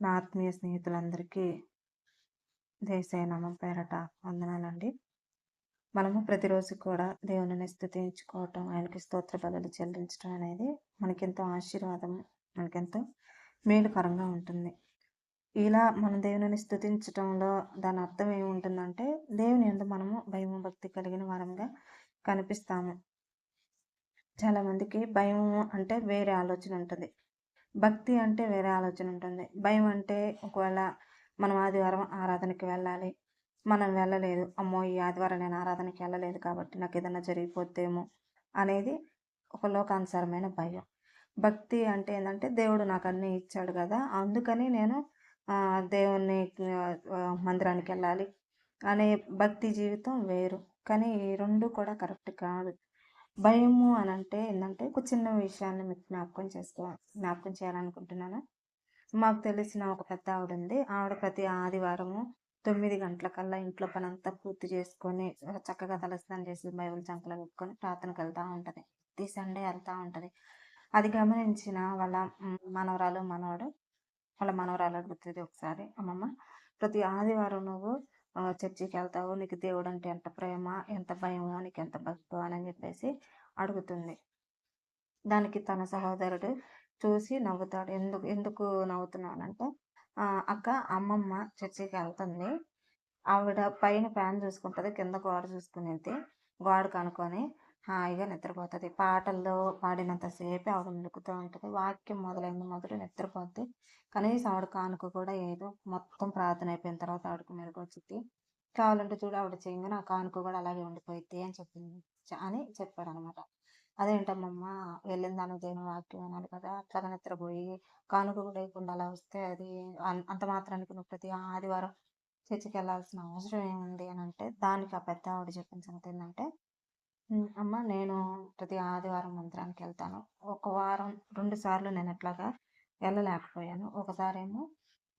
నా ఆత్మీయ స్నేహితులందరికీ దేశాయ నామం పేరట వందనాలండి. మనము ప్రతిరోజు కూడా దేవుని స్థుతించుకోవటం ఆయనకి స్తోత్ర బలులు చెల్లించడం అనేది మనకెంతో ఆశీర్వాదం మనకెంతో మేలుకరంగా ఉంటుంది. ఇలా మన దేవుని స్థుతించటంలో దాని అర్థం ఏముంటుందంటే దేవుని ఎందు మనము భయం భక్తి కలిగిన వారంగా కనిపిస్తాము. చాలామందికి భయము భయం అంటే వేరే ఆలోచన ఉంటుంది. భక్తి అంటే వేరే ఆలోచన ఉంటుంది. భయం అంటే ఒకవేళ మనం ఆదివారం ఆరాధనకి వెళ్ళాలి. మనం వెళ్ళలేదు. అమ్మో ఈ ఆదివారం నేను ఆరాధనకి వెళ్ళలేదు కాబట్టి నాకు ఏదైనా జరిగిపోతేమో అనేది ఒక లోకానుసారమైన భయం. భక్తి అంటే ఏంటంటే దేవుడు నాకు అన్నీ ఇచ్చాడు కదా అందుకని నేను దేవుణ్ణి మందిరానికి వెళ్ళాలి అనే భక్తి జీవితం వేరు. కానీ ఈ రెండు కూడా కరెక్ట్ కాదు. భయము అని అంటే ఏంటంటే ఒక చిన్న విషయాన్ని మీకు జ్ఞాపకం చేసుకో జ్ఞాపకం చేయాలనుకుంటున్నాను. మాకు తెలిసిన ఒక పెద్ద ఆవిడ ఉంది ఆవిడ ప్రతి ఆదివారము తొమ్మిది గంటలకల్లా ఇంట్లో పని అంతా పూర్తి చేసుకొని చక్కగా తలస్నానం చేసి బైబుల్ చంకలో పెట్టుకొని ప్రార్థనకు వెళ్తూ ఉంటుంది. ప్రతి సండే వెళ్తూ ఉంటుంది. అది గమనించిన వాళ్ళ మనవరాలు మనవడు వాళ్ళ మనవరాలు అడుగుతుంది ఒకసారి అమ్మమ్మ ప్రతి ఆదివారం నువ్వు చర్చికి వెళ్తావు నీకు దేవుడు అంటే ఎంత ప్రేమ ఎంత భయమో నీకు ఎంత భక్తో అని చెప్పేసి అడుగుతుంది. దానికి తన సహోదరుడు చూసి నవ్వుతాడు. ఎందుకు ఎందుకు నవ్వుతున్నానంటే అక్క అమ్మమ్మ చర్చికి వెళ్తుంది ఆవిడ పైన ఫ్యాన్ చూసుకుంటుంది కింద గోడ చూసుకునేది. గోడ కనుక్కొని హాయిగా నిద్రపోతుంది. పాటల్లో పాడినంతసేపు ఆవిడ నిలుకుతూ ఉంటుంది. వాక్యం మొదలైంది మొదలు నిద్రపోద్ది. కనీసం ఆవిడ కానుక కూడా ఏదో మొత్తం ప్రార్థన అయిపోయిన తర్వాత ఆవిడకు మెరుగు వచ్చింది కావాలంటే చూడు ఆవిడ చేయంగా నా కానుక కూడా అలాగే ఉండిపోయింది అని చెప్పింది. అని చెప్పాడు అనమాట అదేంటమ్మమ్మ వెళ్ళిన దాని వాక్యం అనాలి కదా అట్లాగా నిద్రపోయి కానుక కూడా వేయకుండా అలా వస్తే అది అంత మాత్రానికి నువ్వు ప్రతి ఆదివారం చర్చికి వెళ్ళాల్సిన అవసరం ఏముంది అని అంటే దానికి ఆ పెద్ద ఆవిడ చెప్పిన సంగతి ఏంటంటే అమ్మ నేను ప్రతి ఆదివారం మందిరానికి వెళ్తాను. ఒక వారం రెండు సార్లు నేను ఎట్లాగా వెళ్ళలేకపోయాను. ఒకసారేమో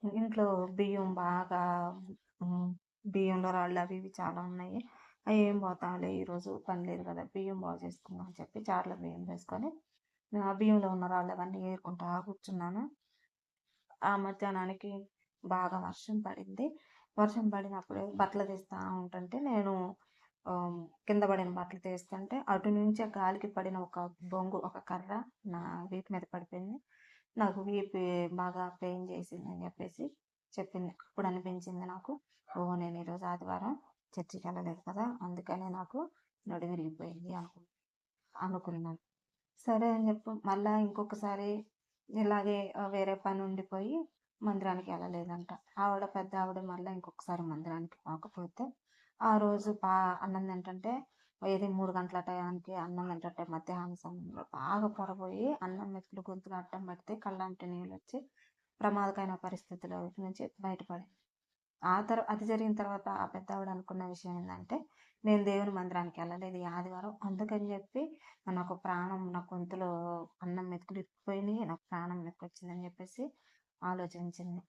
ఇంట్లో బియ్యం బాగా బియ్యంలో రాళ్ళు అవి ఇవి చాలా ఉన్నాయి. అవి ఏం పోతాంలే ఈరోజు పని లేదు కదా బియ్యం బాగు చేసుకుందాం అని చెప్పి చార్ల బియ్యం వేసుకొని ఆ బియ్యంలో ఉన్న రాళ్ళు అవన్నీ ఏరుకుంటా కూర్చున్నాను. ఆ మధ్యాహ్నానికి బాగా వర్షం పడింది. వర్షం పడినప్పుడు బట్టలు తీస్తూ ఉంటుంటే నేను కింద పడిన బట్టలు తీస్తుంటే అటు నుంచి గాలికి పడిన ఒక బొంగు ఒక కర్ర నా వీపు మీద పడిపోయింది. నాకు వీపు బాగా పెయిన్ చేసింది అని చెప్పేసి చెప్పింది. అప్పుడు అనిపించింది నాకు ఓ నేను ఈరోజు ఆదివారం చర్చికి వెళ్ళలేదు కదా అందుకనే నాకు నడు విరిగిపోయింది అనుకు అనుకున్నాను. సరే అని చెప్పి మళ్ళీ ఇంకొకసారి ఇలాగే వేరే పని ఉండిపోయి మందిరానికి వెళ్ళలేదంట. ఆవిడ పెద్ద ఆవిడ మళ్ళీ ఇంకొకసారి మందిరానికి పోకపోతే ఆ రోజు బా అన్నం ఏంటంటే ఏది మూడు గంటల టయానికి అన్నం ఏంటంటే మధ్యాహ్నం సమయంలో బాగా పొరబోయి అన్నం మెతుకులు గొంతులు అడ్డం పెడితే కళ్ళంటి నీళ్ళు వచ్చి ప్రమాదకరమైన పరిస్థితుల నుంచి బయటపడి ఆ తర్వాత అది జరిగిన తర్వాత ఆ పెద్ద ఆవిడ అనుకున్న విషయం ఏంటంటే నేను దేవుని మందిరానికి వెళ్ళలేదు ఆదివారం. అందుకని చెప్పి నాకు ప్రాణం నా గొంతులో అన్నం మెతుకులు ఇరిగిపోయినాయి నాకు ప్రాణం వచ్చిందని చెప్పేసి ఆలోచించింది.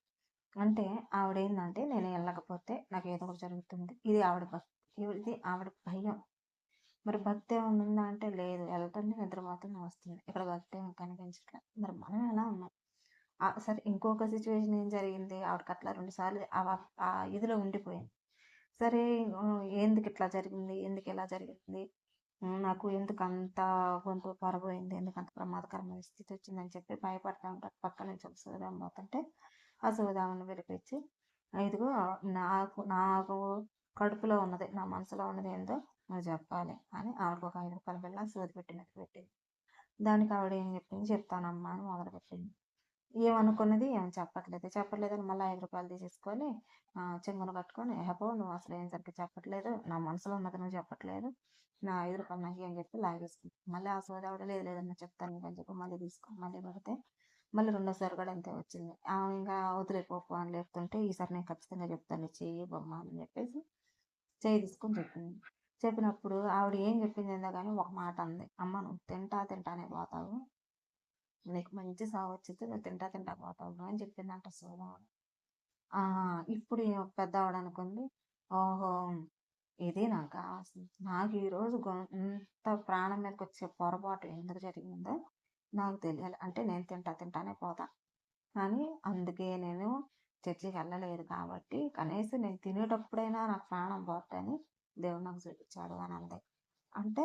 అంటే ఆవిడ ఏంటంటే నేను వెళ్ళకపోతే నాకు ఏదో ఒకటి జరుగుతుంది. ఇది ఆవిడ భక్తి ఇది ఆవిడ భయం. మరి భక్తి ఏమైనా ఉందా? అంటే లేదు. వెళ్తుంది నిద్రపోతుంది వస్తుంది. ఇక్కడ భక్తి ఏమి కనిపించట్లేదు మరి మనం ఎలా ఉన్నాం? సరే ఇంకొక సిచ్యువేషన్ ఏం జరిగింది? ఆవిడకి అట్లా రెండుసార్లు ఆ ఇదిలో ఉండిపోయింది. సరే ఎందుకు ఇట్లా జరిగింది? ఎందుకు ఇలా జరిగింది? నాకు ఎందుకు అంత గొంతు పరబోయింది? ఎందుకు అంత ప్రమాదకరమైన స్థితి వచ్చిందని చెప్పి భయపడతా ఉంటారు. పక్క నుంచి ఒక పోతుంటే ఆ సూదామని పిలిపించి ఇదిగో నాకు నాకు కడుపులో ఉన్నది నా మనసులో ఉన్నది ఏందో నువ్వు చెప్పాలి అని ఆవిడకు ఒక ఐదు రూపాయల బిళ్ళ సూది పెట్టినట్టు పెట్టింది. దానికి ఆవిడ ఏం చెప్పింది? చెప్తానమ్మా అని మొదలుపెట్టింది ఏమనుకున్నది? ఏం చెప్పట్లేదు. చెప్పట్లేదని మళ్ళీ ఐదు రూపాయలు తీసేసుకొని చెంగును కట్టుకొని హెపో నువ్వు అసలు ఏం సరిగ్గా చెప్పట్లేదు. నా మనసులో ఉన్నది నువ్వు చెప్పట్లేదు. నా ఐదు రూపాయలు నాకు ఏం చెప్పి లాగేసుకుంది మళ్ళీ ఆ సోదావిడ ఆవిడ లేదు లేదన్న చెప్తాను అని చెప్పి మళ్ళీ తీసుకో మళ్ళీ పడితే మళ్ళీ రెండోసారి కూడా అంతే వచ్చింది. ఆమె ఇంకా వదిలేపోపు అని లేపుతుంటే ఈసారి నేను ఖచ్చితంగా చెప్తాను చెయ్యి బొమ్మ అని చెప్పేసి చేయి తీసుకొని చెప్పింది. చెప్పినప్పుడు ఆవిడ ఏం చెప్పింది ఏందో కానీ ఒక మాట అంది. అమ్మ నువ్వు తింటా తింటానే పోతావు. నీకు మంచి సాగు వచ్చింది నువ్వు తింటా తింటా పోతావు అని చెప్పిందంట సోదముడు ఇప్పుడు పెద్ద అనుకుంది ఓహో ఇది నాకు? కావాల్సింది నాకు ఈరోజు ఇంత ప్రాణం మీదకి వచ్చే పొరపాటు ఎందుకు జరిగిందో నాకు తెలియాలి. అంటే నేను తింటా తింటానే పోతా. కానీ అందుకే నేను చర్చికి వెళ్ళలేదు కాబట్టి కనీసం నేను తినేటప్పుడైనా నాకు ప్రాణం పోతని దేవుడు నాకు చూపించాడు అని అంది. అంటే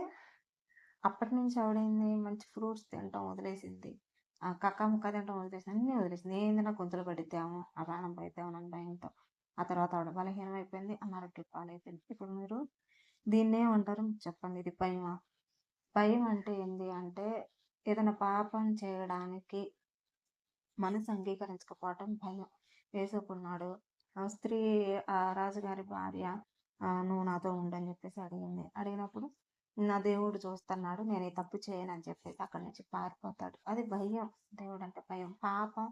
అప్పటి నుంచి ఆవిడైంది మంచి ఫ్రూట్స్ తినటం వదిలేసింది. ఆ కక్క ముక్క తినటం వదిలేసింది. అన్నీ వదిలేసింది. ఏంది నాకు గొంతులు పడిద్దాము ఆ ప్రాణం పోయిద్దాము అని భయంతో ఆ తర్వాత ఆవిడ బలహీనం అయిపోయింది. అనారోగ్య పాలైపోయింది ఇప్పుడు మీరు దీన్నే అంటారు చెప్పండి. ఇది భయమా భయం అంటే ఏంది? అంటే ఏదైనా పాపం చేయడానికి మనసు అంగీకరించకపోవటం భయం. వేసుకున్నాడు ఆ స్త్రీ ఆ రాజుగారి భార్య నువ్వు నాతో ఉండని చెప్పేసి అడిగింది. అడిగినప్పుడు నా దేవుడు చూస్తున్నాడు నేను ఈ తప్పు చేయనని చెప్పేసి అక్కడి నుంచి పారిపోతాడు. అది భయం. దేవుడు అంటే భయం. పాపం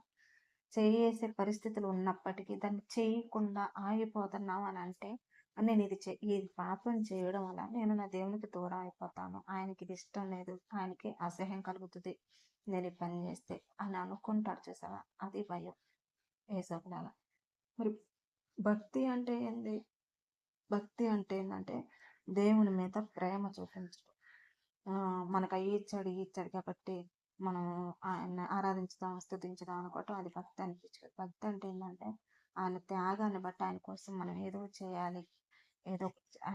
చేసే పరిస్థితులు ఉన్నప్పటికీ దాన్ని చేయకుండా ఆగిపోతున్నాం అని అంటే నేను ఇది ఈ పాపం చేయడం వల్ల నేను నా దేవునికి దూరం అయిపోతాను. ఆయనకి ఇది ఇష్టం లేదు. ఆయనకి అసహ్యం కలుగుతుంది. నేను ఈ పని చేస్తే అని అనుకుంటాడు చూసావా? అది భయం. వేసోకులాగా మరి భక్తి అంటే ఏంది? భక్తి అంటే ఏంటంటే దేవుని మీద ప్రేమ చూపించడం. మనకు అయ్యి ఇచ్చాడు ఇచ్చాడు కాబట్టి మనం ఆయన ఆరాధించుదాం స్థుతించుదాం అనుకోవటం అది భక్తి అనిపించదు. భక్తి అంటే ఏంటంటే ఆయన త్యాగాన్ని బట్టి ఆయన కోసం మనం ఏదో చేయాలి. ఏదో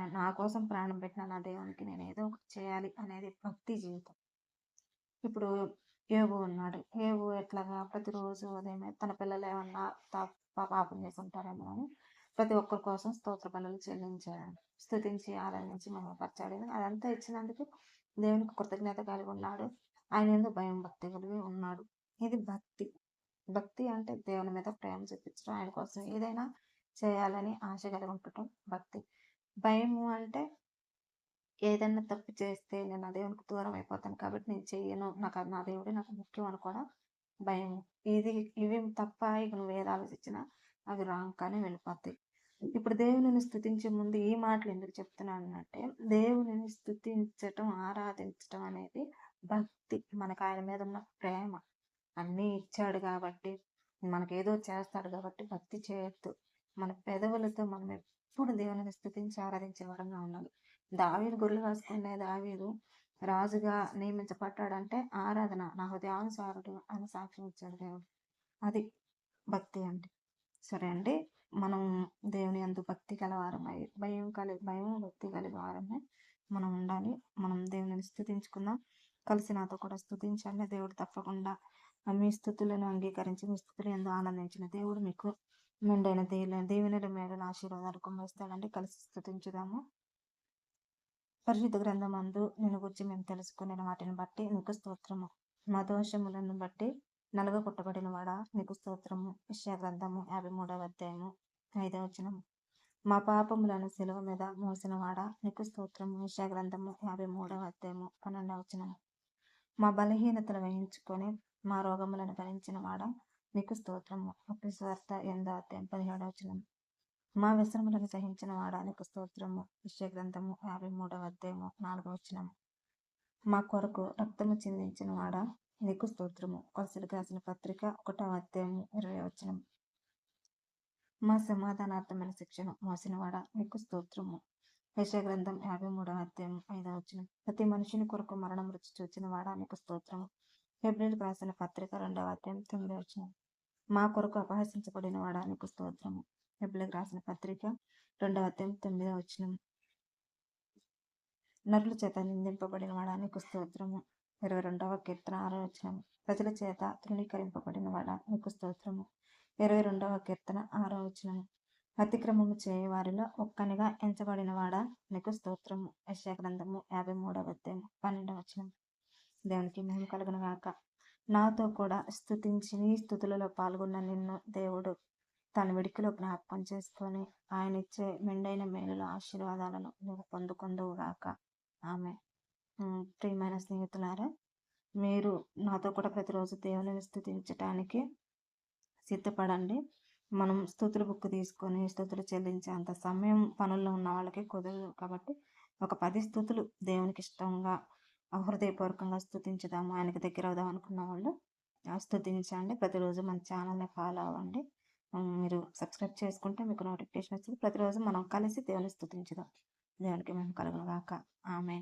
నా కోసం ప్రాణం పెట్టిన నా దేవునికి నేను ఏదో ఒకటి చేయాలి అనేది భక్తి జీవితం. ఇప్పుడు ఏవో ఉన్నాడు. ఏవో ఎట్లాగా ప్రతిరోజు ఉదయం తన పిల్లలు ఏమన్నా పాపం చేసి అని ప్రతి ఒక్కరి కోసం స్తోత్ర బలులు చెల్లించాడు. స్థుతించి ఆరాధించి మహిమపరచాడు. అదంతా ఇచ్చినందుకు దేవునికి కృతజ్ఞత కలిగి ఉన్నాడు. ఆయన ఎందుకు భయం భక్తి కలిగి ఉన్నాడు. ఇది భక్తి. భక్తి అంటే దేవుని మీద ప్రేమ చూపించడం. ఆయన కోసం ఏదైనా చేయాలని ఆశ కలిగి ఉండటం భక్తి. భయము అంటే ఏదైనా తప్పు చేస్తే నేను నా దేవునికి దూరం అయిపోతాను కాబట్టి నేను చేయను నాకు నా దేవుడే నాకు ముఖ్యం అనుకోవడం భయం ఇది ఇవి తప్ప ఇక నువ్వు ఏది ఆలోచించినా అవి రాంగ్ కానీ వెళ్ళిపోతాయి. ఇప్పుడు దేవుని స్థుతించే ముందు ఈ మాటలు ఎందుకు చెప్తున్నాను అంటే దేవుని స్థుతించటం ఆరాధించటం అనేది భక్తి. మనకు ఆయన మీద ఉన్న ప్రేమ. అన్నీ ఇచ్చాడు కాబట్టి మనకేదో చేస్తాడు కాబట్టి భక్తి చేయొద్దు. మన పెదవులతో మనం ఎప్పుడు దేవుని స్థుతించి ఆరాధించే వరంగా ఉండాలి దావీదు గొర్రెలు కాసుకునే దావీదు రాజుగా నియమించబడ్డాడంటే ఆరాధన నా హృదయానుసారుడు అని సాక్ష్యం ఇచ్చాడు దేవుడు. అది భక్తి అండి. సరే అండి మనం దేవుని అందు భక్తి కలవారమై భయం కలి భయం భక్తి కలిగి వారమే మనం ఉండాలి. మనం దేవుని స్థుతించుకుందాం కలిసి నాతో కూడా స్థుతించండి దేవుడు తప్పకుండా మీ స్థుతులను అంగీకరించి మీ స్థుతులు ఎంతో ఆనందించిన దేవుడు మీకు మెండైన దేవుని దేవుని మేడల ఆశీర్వాదాలు కుమ్మేస్తాడండి కలిసి స్థుతించుదాము. పరిశుద్ధ గ్రంథం అందు నేను గురించి మేము తెలుసుకునే వాటిని బట్టి నీకు స్తోత్రము. మా దోషములను బట్టి నలుగ కొట్టబడిన వాడ నీకు స్తోత్రము. విషయ గ్రంథము యాభై మూడవ అధ్యాయము ఐదవ వచనము. మా పాపములను సెలవు మీద మోసిన వాడ నీకు స్తోత్రము. విషయ గ్రంథము యాభై మూడవ అధ్యాయము పన్నెండవ వచనము. మా బలహీనతలు వహించుకొని మా రోగములను భరించిన వాడ మీకు స్తోత్రము. ఒక స్వార్థ ఎందో అధ్యాయం పదిహేడవ మా విశ్రమలను సహించిన వాడానికి స్తోత్రము. విషయ గ్రంథము యాభై మూడవ అధ్యాయము నాలుగవ వచనము మా కొరకు రక్తము చిందించిన వాడ నీకు స్తోత్రము. కొలసలు రాసిన పత్రిక ఒకటవ అధ్యాయము ఇరవై వచనం. మా సమాధానార్థమైన శిక్షను మోసినవాడ నీకు స్తోత్రము. విషయ గ్రంథం యాభై మూడవ అధ్యాయం ఐదవ వచ్చిన ప్రతి మనిషిని కొరకు మరణం రుచి చూచిన వాడానికి నీకు స్తోత్రము ఫిబ్రవరికి రాసిన పత్రిక రెండవ అధ్యాయం తొమ్మిదవ వచనం. మా కొరకు అపహసించబడిన వాడానికి స్తోత్రము ఫిబ్రవరికి రాసిన పత్రిక రెండవ అధ్యాయం తొమ్మిదవ వచ్చిన నరుల చేత నిందింపబడిన వాడానికి స్తోత్రము ఇరవై రెండవ కీర్తన ఆరో వచ్చిన ప్రజల చేత తృణీకరింపబడిన వాడానికి స్తోత్రము ఇరవై రెండవ కీర్తన ఆరో వచ్చిన అతిక్రమము చేయవారిలో ఒక్కనిగా ఎంచబడిన వాడ నీకు స్తోత్రము. గ్రంథము యాభై మూడవ అధ్యాయం పన్నెండవ వచనం. దేవునికి మేము కలుగును గాక. నాతో కూడా స్థుతించి నీ స్థుతులలో పాల్గొన్న నిన్ను దేవుడు తన విడికిలో జ్ఞాపకం చేసుకొని ఆయన ఇచ్చే మెండైన మేలుల ఆశీర్వాదాలను నువ్వు పొందుకుందువుగాక ఆమె ప్రియమైన స్నేహితులారా మీరు నాతో కూడా ప్రతిరోజు దేవుని స్థుతించటానికి సిద్ధపడండి. మనం స్థుతుల బుక్ తీసుకొని స్థుతులు చెల్లించే అంత సమయం పనుల్లో ఉన్న వాళ్ళకి కుదరదు కాబట్టి ఒక పది స్థుతులు దేవునికి ఇష్టంగా హృదయపూర్వకంగా స్థుతించుదాము ఆయనకి దగ్గర అవుదాం అనుకున్న వాళ్ళు స్థుతించండి. ప్రతిరోజు మన ఛానల్ని ఫాలో అవ్వండి. మీరు సబ్స్క్రైబ్ చేసుకుంటే మీకు నోటిఫికేషన్ వస్తుంది. ప్రతిరోజు మనం కలిసి దేవుని స్థుతించుదాం. దేవునికి మేము కలుగునుగాక. ఆమె